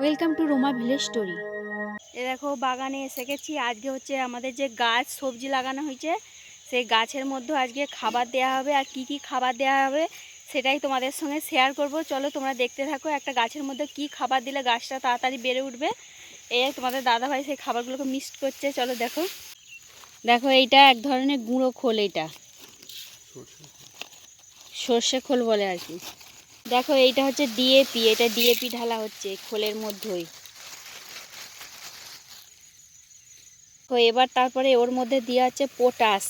Welcome to Roma village story এ দেখো, বাগানে এসে গেছি। আজকে হচ্ছে আমাদের যে গাছ, সবজি লাগানো হয়েছে, সেই গাছের মধ্যে আজকে খাবার দেওয়া হবে। আর কি কি খাবার দেওয়া হবে, সেটাই তোমাদের সঙ্গে শেয়ার করব। চলো তোমরা দেখতে থাকো একটা গাছের মধ্যে কি খাবার দিলে গাছটা তাড়াতাড়ি বেড়ে উঠবে। এই তোমাদের দাদাভাই সেই খাবারগুলোকে মিক্সড করছে। চলো দেখো। দেখো, এইটা এক ধরনের গুঁড়ো খোল, এইটা। সর্ষে খোল বলে আর কি। দেখো, এইটা হচ্ছে ডিএপি এটা ডিএপি ঢালা হচ্ছে খোলের মধ্যেই। তো এবার তারপরে ওর মধ্যে দেওয়া হচ্ছে পটাশ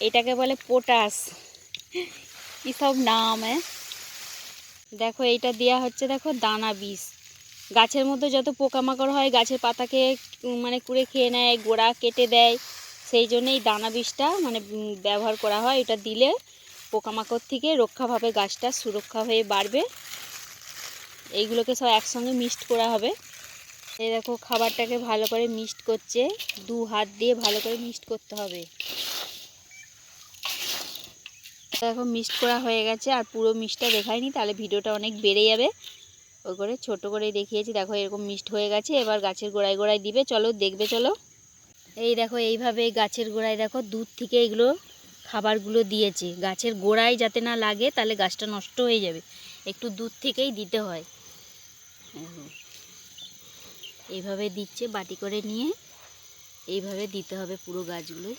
এটাকে বলে পটাশ কী সব নাম হ্যাঁ? দেখো, এইটা দেওয়া হচ্ছে, দেখো, দানা বীজ। গাছের মধ্যে যত পোকামাকড় হয়, গাছের পাতাকে মানে কুড়ে খেয়ে নেয়, গোড়া কেটে দেয়। সেই জন্য এই দানা বীজটা মানে ব্যবহার করা হয়। এটা দিলে পোকামাকড় থেকে রক্ষা পাবে গাছটা সুরক্ষা হয়ে বাড়বে। এইগুলোকে সব একসঙ্গে মিক্সড করা হবে। এই দেখো, খাবারটাকে ভালো করে মিক্সড করছে। দু হাত দিয়ে ভালো করে মিক্সড করতে হবে। দেখো, মিক্সড করা হয়ে গেছে আর পুরো মিক্সটা দেখায়নি, তাহলে ভিডিওটা অনেক বেড়ে যাবে। ওই করে ছোট করে দেখিয়েছি, দেখো এরকম মিক্সড হয়ে গেছে, এবার গাছের গোড়ায় গোড়ায় দিবে। চলো, দেখবে, চলো। এই দেখো, এইভাবে গাছের গোড়ায় দেখো দুধ থেকে এগুলো খাবারগুলো দিয়েছে। গাছের গোড়ায় যাতে না লাগে, তাহলে গাছটা নষ্ট হয়ে যাবে। একটু দূর থেকেই দিতে হয়। এইভাবে দিচ্ছে, বাটি করে নিয়ে এইভাবে দিতে হবে পুরো গাছগুলোয়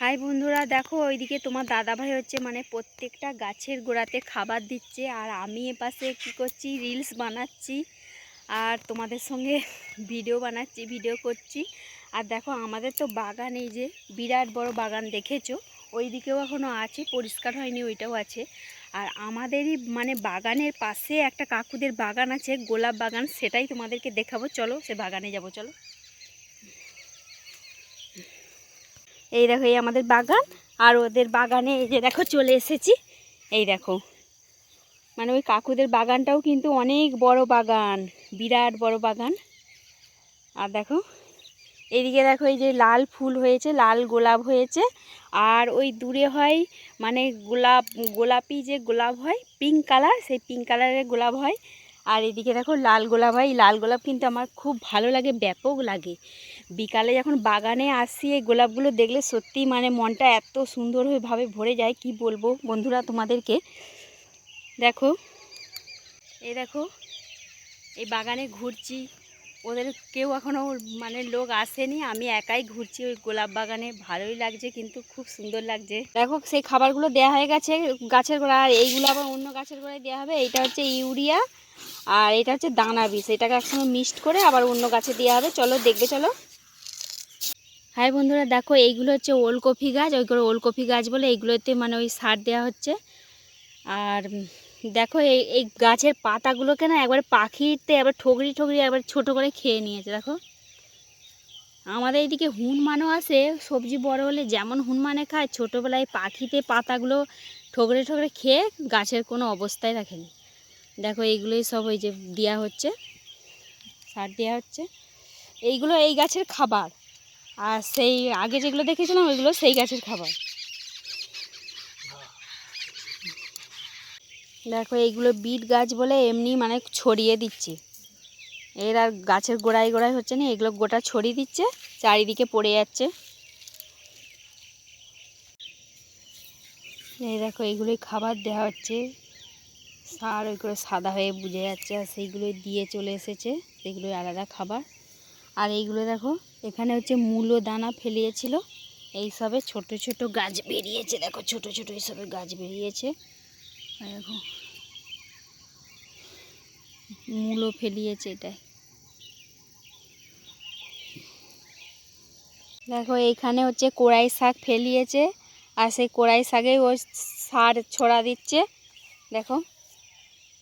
হাই বন্ধুরা, দেখো ওইদিকে তোমার দাদাভাই হচ্ছে মানে প্রত্যেকটা গাছের গোড়াতে খাবার দিচ্ছে, আর আমি এপাশে কী করছি, রিলস বানাচ্ছি। আর তোমাদের সঙ্গে ভিডিও বানাচ্ছি, ভিডিও করছি। আর দেখো, আমাদের তো বাগান, এই যে বিরাট বড় বাগান দেখেছ ওই দিকেও এখনও আছে, পরিষ্কার হয়নি, ওইটাও আছে। আর আমাদেরই মানে বাগানের পাশে একটা কাকুদের বাগান আছে, গোলাপ বাগান, সেটাই তোমাদেরকে দেখাবো। চলো, সে বাগানে যাব, চলো। এই দেখো, এই আমাদের বাগান, আর ওদের বাগানে এই যে দেখো, চলে এসেছি। এই দেখো। মানে ওই কাকুদের বাগানটাও কিন্তু অনেক বড় বাগান, বিরাট বড় বাগান। আর দেখো, এদিকে দেখো এই যে লাল ফুল হয়েছে, লাল গোলাপ হয়েছে। আর ওই দূরে হয় মানে গোলাপ, গোলাপি যে গোলাপ হয় পিঙ্ক কালার সেই পিঙ্ক কালারের গোলাপ হয়। আর এদিকে দেখো লাল গোলাপ হয় লাল গোলাপ কিন্তু আমার খুব ভালো লাগে, ব্যাপক লাগে। বিকালে যখন বাগানে আসি, এই গোলাপগুলো দেখলে সত্যি মানে মনটা এত সুন্দরভাবে ভরে যায়, কি বলব বন্ধুরা তোমাদেরকে? দেখো। এই দেখো, এই বাগানে ঘুরছি। ওদের কেউ এখনও মানে লোক আসেনি, আমি একাই ঘুরছি ওই গোলাপ বাগানে। ভালোই লাগছে, কিন্তু খুব সুন্দর লাগছে। দেখো, সেই খাবারগুলো দেওয়া হয়ে গেছে গাছের গোড়া, আর এইগুলো আবার অন্য গাছের গোড়ায় দেওয়া হবে। এইটা হচ্ছে ইউরিয়া, আর এটা হচ্ছে দানা বীজ। এটাকে একসঙ্গে মিক্সড করে আবার অন্য গাছে দেওয়া হবে। চলো, দেখবে, চলো। হাই বন্ধুরা, দেখো, এইগুলো হচ্ছে ওলকপি গাছ। ওইগুলো ওলকপি গাছ বলে এইগুলোতে মানে ওই সার দেওয়া হচ্ছে। আর দেখো এই এই গাছের পাতাগুলোকে না একবার পাখিতে একবার ঠগরি ঠগরি একবার ছোট করে খেয়ে নিয়েছে, দেখো। আমাদের এইদিকে হুনমানও আসে সবজি বড় হলে যেমন হুনমানে খায়, ছোটোবেলায় পাখিতে পাতাগুলো ঠগরে ঠগরে খেয়ে গাছের কোনো অবস্থায় রাখেনি। দেখো এইগুলোই সব ওই যে দেওয়া হচ্ছে, সার দেওয়া হচ্ছে। এইগুলো এই গাছের খাবার। আর সেই আগে যেগুলো দেখেছিলাম, ওইগুলো সেই গাছের খাবার। দেখো, এইগুলো বিট গাছ বলে এমনি মানে ছড়িয়ে দিচ্ছে। এর আর গাছের গোড়ায় গোড়ায় হচ্ছে না, এগুলো গোটা ছড়িয়ে দিচ্ছে, চারিদিকে পড়ে যাচ্ছে। এই দেখো, এইগুলোই খাবার দেওয়া হচ্ছে। সার ওইগুলো সাদা হয়ে বুঝে যাচ্ছে, আর সেইগুলোই দিয়ে চলে এসেছে সেগুলোই আলাদা খাবার। আর এইগুলো দেখো, এখানে হচ্ছে মূলো দানা ফেলিয়েছিল। এইসবে ছোট ছোট গাছ বেরিয়েছে, দেখো, ছোট ছোট এইসবে গাছ বেরিয়েছে। দেখো। মূলো ফেলিয়েছে এটাই। দেখো, এইখানে হচ্ছে কোড়াই শাক ফেলিয়েছে, আর সেই কোড়াই শাকে ও সার ছড়া দিচ্ছে। দেখো,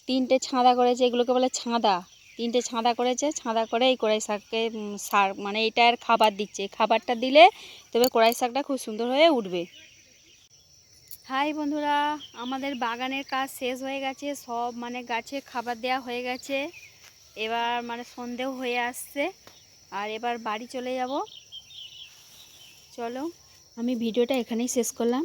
তিনটে ছাঁদা করেছে, এগুলোকে বলে ছাঁদা। তিনটে ছাঁদা করেছে, ছাঁদা করে এই কড়াই শাককে সার মানে এটার খাবার দিচ্ছে। খাবারটা দিলে তবে কড়াই শাকটা খুব সুন্দর হয়ে উঠবে। হাই বন্ধুরা, আমাদের বাগানের কাজ শেষ হয়ে গেছে, সব মানে গাছে খাবার দেয়া হয়ে গেছে। এবার মানে সন্ধেও হয়ে আসছে, আর এবার বাড়ি চলে যাব। চলো। আমি ভিডিওটা এখানেই শেষ করলাম।